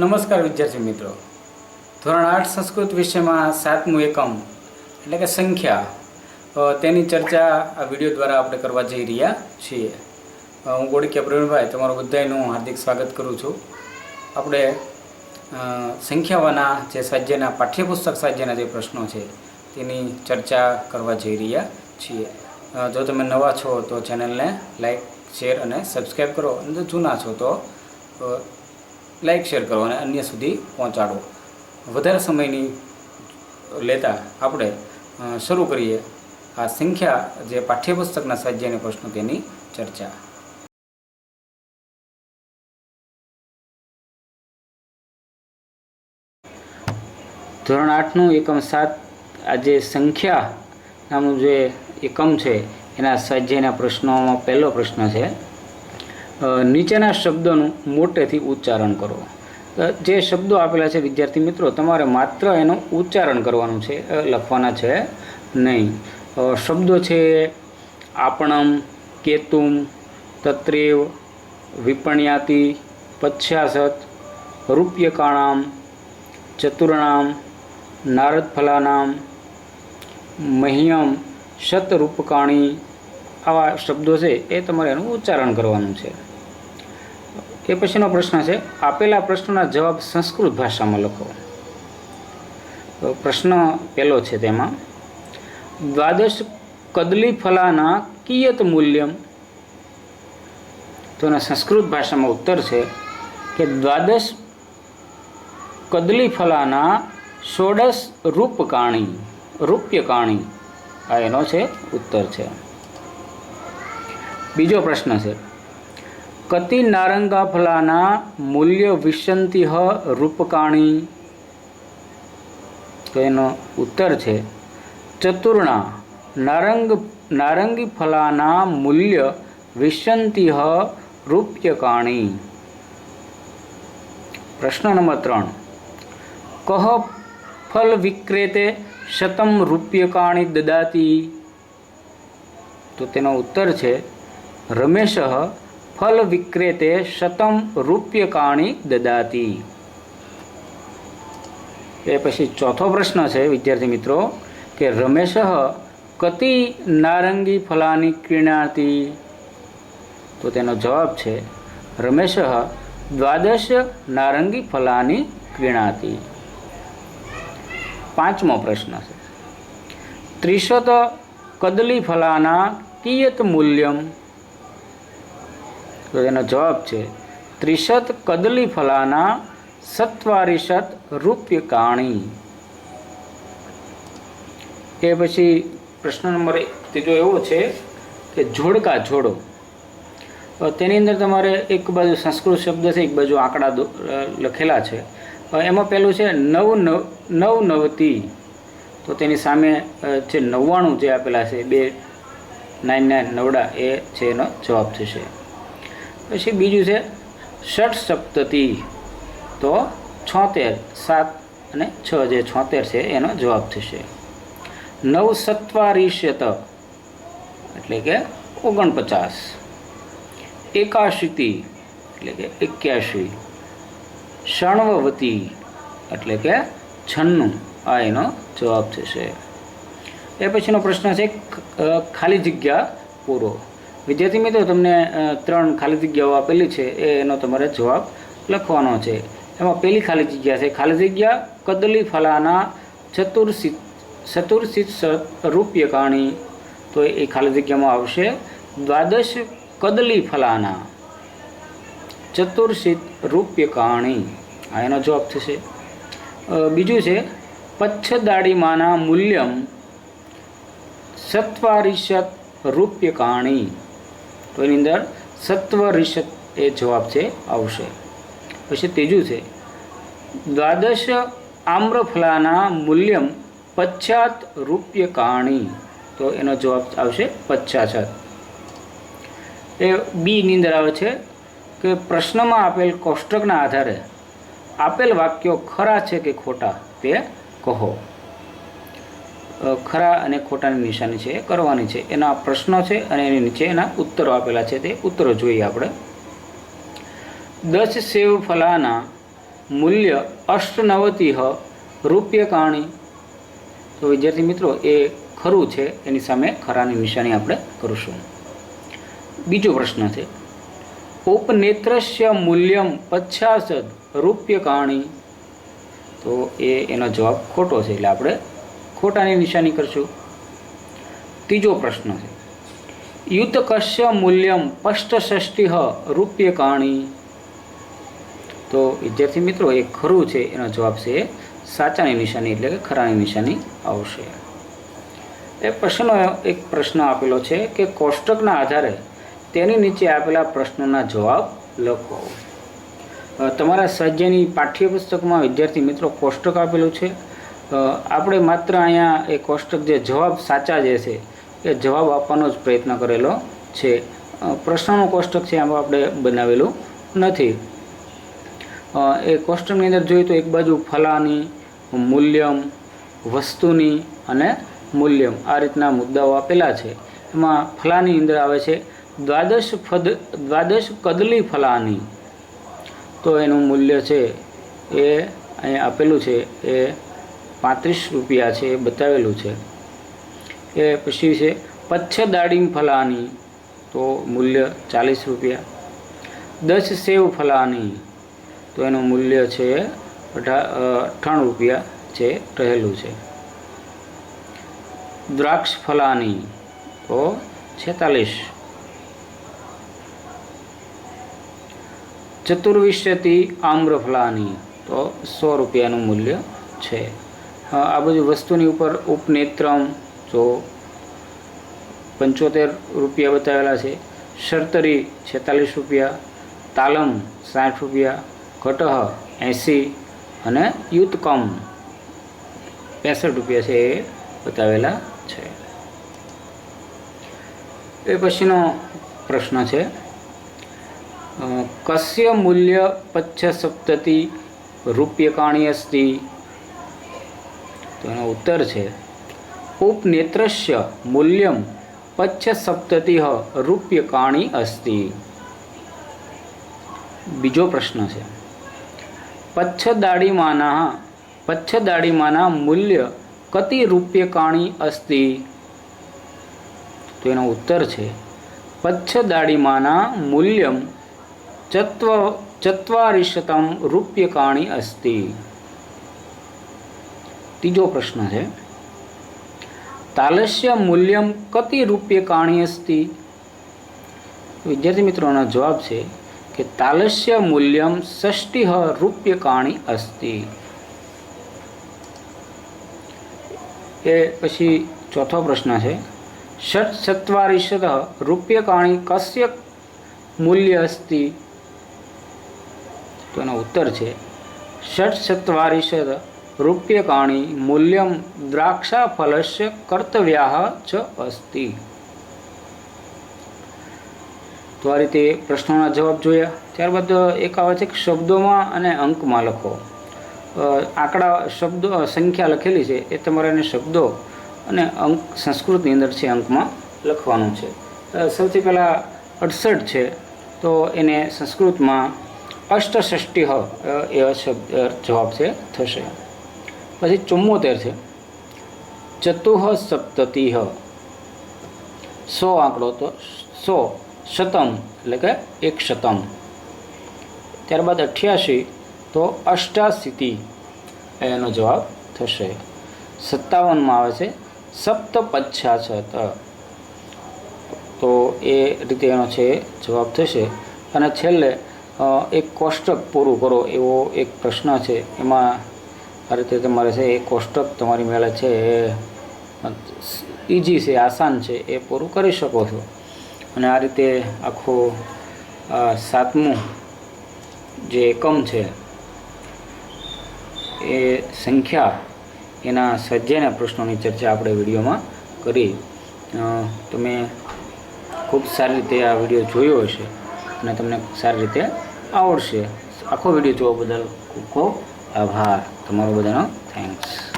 નમસ્કાર વિદ્યાર્થી મિત્રો. ધોરણ આઠ સંસ્કૃત વિષયમાં સાતમું એકમ, એટલે કે સંખ્યા તેની ચર્ચા આ વીડિયો દ્વારા આપણે કરવા જઈ રહ્યા છીએ. હું ગોળકિયા પ્રવીણભાઈ, તમારું બધાનું હાર્દિક સ્વાગત કરું છું. આપણે સંખ્યાઓના જે સ્વાધ્યાયના પાઠ્યપુસ્તક સ્વાધ્યાયના જે પ્રશ્નો છે, તેની ચર્ચા કરવા જઈ રહ્યા છીએ. જો તમે નવા છો તો ચેનલને લાઈક, શેર અને સબસ્ક્રાઈબ કરો. અને જો જૂના છો તો અ, લાઈક શેર કરો અને અન્ય સુધી પહોંચાડો. વધારે સમયની લેતા આપણે શરૂ કરીએ આ સંખ્યા જે પાઠ્યપુસ્તકના સ્વાધ્યાયના પ્રશ્નો તેની ચર્ચા. ધોરણ આઠનું એકમ સાત આ જે સંખ્યા નામનું જે એકમ છે એના સ્વાધ્યાયના પ્રશ્નોમાં પહેલો પ્રશ્ન છે નીચેના શબ્દોનું મોટેથી ઉચ્ચારણ કરો. જે શબ્દો આપેલા છે વિદ્યાર્થી મિત્રો, તમારે માત્ર એનું ઉચ્ચારણ કરવાનું છે લખવાના છે નહીં. શબ્દો છે આપણમ, કેતુમ, તત્રેવ, વિપણ્યાતિ પચ્છાસત રૂપ્યકાણામ, ચતુર્ણામ, નારદફલાનામ, મહ્યમ, શતરૂપકાણી આવા શબ્દો છે એ તમારે એનું ઉચ્ચારણ કરવાનું છે. એ પછીનો પ્રશ્ન છે, આપેલા પ્રશ્નોના જવાબ સંસ્કૃત ભાષામાં લખો. પ્રશ્ન પહેલો છે તેમાં, દ્વાદશ કદલી ફલાના કિયત મૂલ્યમ. તો એના સંસ્કૃત ભાષામાં ઉત્તર છે કે દ્વાદશ કદલી ફલાના ષોડશ રૂપકાણી, રૂપ્યકાણી. આ એનો છે ઉત્તર છે. બીજો પ્રશ્ન છે. કતિ નારંગા ફલાના મૂલ્ય વિશંતિ રૂપકાણી? તો એનો ઉત્તર છે, ચતુર્ણા, નારંગ નારંગી ફલાના મૂલ્ય વિશંતિ રૂપ્યકાણી. પ્રશ્ન નંબર ત્રણ, કહ ફલ વિક્રેતે શતમ રૂપ્યકાણી દદાતી? તો તેનો ઉત્તર છે રમેશ ફલ વિક્રેતે શતમ રૂપ્યકાણી દદાતી એ પછી ચોથો પ્રશ્ન છે વિદ્યાર્થી મિત્રો કે રમેશ કતિ નારંગી ફલાની ક્રીણાતી તો તેનો જવાબ છે રમેશ દ્વાદશ નારંગી ફલાની ક્રીણાતી પાંચમો પ્રશ્ન છે ત્રિશત કદલી ફલાના કિયત મૂલ્યમ તો એનો જવાબ છે, ત્રિશત કદલી ફલાના સત્વારિશત રૂપ્યકાણી. એ પછી પ્રશ્ન નંબર ત્રીજો એવો છે કે જોડકા જોડો. તેની અંદર તમારે એક બાજુ સંસ્કૃત શબ્દ છે, એક બાજુ આંકડા લખેલા છે. એમાં પહેલું છે નવ નવ નવતી. તો તેની સામે જે નવ્વાણું જે આપેલા છે, બે, નાઇન નાઇન નવડા, એ છે એનો જવાબ થશે. પછી બીજું છે ષઠ સપ્તતી. તો છોતેર, સાત અને છ જે છોતેર છે એનો જવાબ થશે. નવ સત્વારીશત એટલે કે ઓગણપચાસ. એકાશીતી એટલે કે એક્યાશી. ષણવવતી એટલે કે છન્નું, આ એનો જવાબ થશે. એ પછીનો પ્રશ્ન છે ખાલી જગ્યા પૂરો. વિદ્યાર્થી મિત્રો, તમને ત્રણ ખાલી જગ્યાઓ આપેલી છે. એનો તમારે જવાબ લખવાનો છે. એમાં પહેલી ખાલી જગ્યા છે. ખાલી જગ્યા કદલી ફલાના ચતુર્સિત ચતુર્સિત રૂપ્યકાણી તો એ ખાલી જગ્યામાં આવશે. દ્વાદશ કદલી ફલાના ચતુર્સિત રૂપ્યકાણી આ એનો જવાબ થશે. બીજું છે, પચ્છદાડીમાના મૂલ્યમ સત્વારિશત રૂપ્યકાણી તો એની અંદર સત્વરિશત એ જવાબ છે, આવશે. પછી ત્રીજું છે, દ્વાદશ આમ્રફલાના મૂલ્યમ પશ્ચાત રૂપ્યકાણી. તો એનો જવાબ આવશે પચ્છાછત એ બીની અંદર આવે છે કે પ્રશ્નમાં આપેલ કોષ્ટકના આધારે આપેલ વાક્યો ખરા છે કે ખોટા તે કહો. ખરા અને ખોટાની નિશાની છે એ કરવાની છે. એના પ્રશ્નો છે અને એની નીચે એના ઉત્તરો આપેલા છે. તે ઉત્તરો જોઈએ આપણે. દસ સેવ ફલાના મૂલ્ય અષ્ટનવતિહ રૂપ્યકાણી તો વિદ્યાર્થી મિત્રો, એ ખરું છે. એની સામે ખરાની નિશાની આપણે કરીશું. બીજો પ્રશ્ન છે. ઉપનેત્રસ્ય મૂલ્યમ પચાસદ રૂપ્યકાણી તો એ એનો જવાબ ખોટો છે એટલે આપણે ખોટાની નિશાની કરશું? ત્રીજો પ્રશ્ન છે. યુદ્ધ કશ્ય મૂલ્યમ પષ્ટષષ્ટિ રૂપ્યકાણી તો વિદ્યાર્થી મિત્રો, એ ખરું છે, એનો જવાબ છે સાચાની નિશાની એટલે કે ખરાની નિશાની આવશે. એ પ્રશ્નનો એક પ્રશ્ન આપેલો છે કે કોષ્ટકના આધારે તેની નીચે આપેલા પ્રશ્નોના જવાબ લખો. તમારા સ્વાધ્યાયની પાઠ્યપુસ્તકમાં વિદ્યાર્થી મિત્રો કોષ્ટક આપેલું છે. આપણે માત્ર અહીંયા એ કોષ્ટક જે જવાબ સાચા જે છે, એ જવાબ આપવાનો જ પ્રયત્ન કરેલો છે. પ્રશ્નનું કોષ્ટક છે, આમાં આપણે બનાવેલું નથી. એ કોષ્ટકની અંદર જોઈએ તો એક બાજુ ફલાની મૂલ્યમ, વસ્તુની અને મૂલ્યમ આ રીતના મુદ્દાઓ આપેલા છે. એમાં ફલાની અંદર આવે છે, દ્વાદશ ફદ, દ્વાદશ કદલી ફલાની તો એનું મૂલ્ય છે એ અહીંયા આપેલું છે, એ પાંત્રીસ રૂપિયા છે, એ બતાવેલું છે. એ પછી છે, પચ્છ દાડીમ ફલાની, તો મૂલ્ય ચાલીસ રૂપિયા. દસ સેવ ફલાની, તો એનું મૂલ્ય છે, અઢા અઠ્ઠાણું રૂપિયા છે, રહેલું છે. દ્રાક્ષ ફલાની, તો છેતાલીસ. ચતુર્વિશ્યતી આમ્રફલાની, તો સો રૂપિયાનું મૂલ્ય છે. આ બધી વસ્તુની ઉપર ઉપનેત્રમ, જો પંચોતેર રૂપિયા બતાવેલા છે. શર્તરી છેતાલીસ રૂપિયા, તાલમ સાઠ રૂપિયા, ઘટહ એંસી અને યુતકમ પેંસઠ રૂપિયા છે એ બતાવેલા છે. એ પછીનો પ્રશ્ન છે. કસ્ય મૂલ્ય પચ્છસપ્તતિ રૂપ્યકાણી અસ્તિ તો એનો ઉત્તર છે, ઉપનેત્રસ્ય મૂલ્યમ પચ્છસપ્તતિ રૂપ્યકાણી અસ્તિ. બીજો પ્રશ્ન છે, પચ્છદાડીમાના પચ્છદાડીમાના મૂલ્ય કતિ રૂપ્યકાણી અસ્તિ? તો એનો ઉત્તર છે, પચ્છદાડીમાના મૂલ્યમ ચત્વ, ચત્વારિશતમ રૂપ્યકાણી અસ્તિ. ત્રીજો પ્રશ્ન છે. તાલસ્ય મૂલ્યમ કતિ રૂપ્યકાણી અસ્તિ વિદ્યાર્થી મિત્રોનો જવાબ છે કે તાલસ્ય મૂલ્યમ ષષ્ટિ રૂપ્યકાણી અસ્તિ. એ પછી ચોથો પ્રશ્ન છે. ષટ ચત્વારિશત રૂપ્યકાણી કસ્ય મૂલ્ય અસ્તિ? તો એનો ઉત્તર છે. ષટ ચત્વારિશત રૂપ્યકાણી મૂલ્યમ દ્રાક્ષાફલસ્ય કર્તવ્યા ચ અસ્તિ. તો આ રીતે પ્રશ્નોના જવાબ જોયા. ત્યારબાદ એક આવે છે કે શબ્દોમાં અને અંકમાં લખો. આંકડા શબ્દો સંખ્યા લખેલી છે એ તમારે એને શબ્દો અને અંક સંસ્કૃતની અંદર છે અંકમાં લખવાનું છે. સૌથી પહેલાં અડસઠ છે, તો એને સંસ્કૃતમાં અષ્ટષષ્ટિ હ એ શબ્દ જવાબ છે થશે. પછી ચુમ્મોતેર છે. ચતુઃ સપ્તતિહ સો આંકડો તો સો શતમ એટલે કે એક શતમ. ત્યારબાદ અઠ્યાસી તો અષ્ટાશીતિ એનો જવાબ થશે. સત્તાવનમાં આવે છે સપ્તપચ્છાછત તો એ રીતે એનો છે જવાબ થશે. અને છેલ્લે એક કોષ્ટક પૂરું કરો એવો એક પ્રશ્ન છે. એમાં આ રીતે તમારે છે, એ કોષ્ટક તમારી મેળે છે, એ છે, આસાન છે, એ પૂરું કરી શકો છો. અને આ રીતે આખો સાતમું જે એકમ છે, એ સંખ્યા એના સ્વાધ્યાયના પ્રશ્નોની ચર્ચા આપણે વિડીયોમાં કરી. તમે ખૂબ સારી રીતે આ વીડિયો જોયો હશે અને તમને સારી રીતે આવડશે. આખો વીડિયો જોવા બદલ ખૂબ ખૂબ આભાર. તમારો બધાનો થેન્ક્સ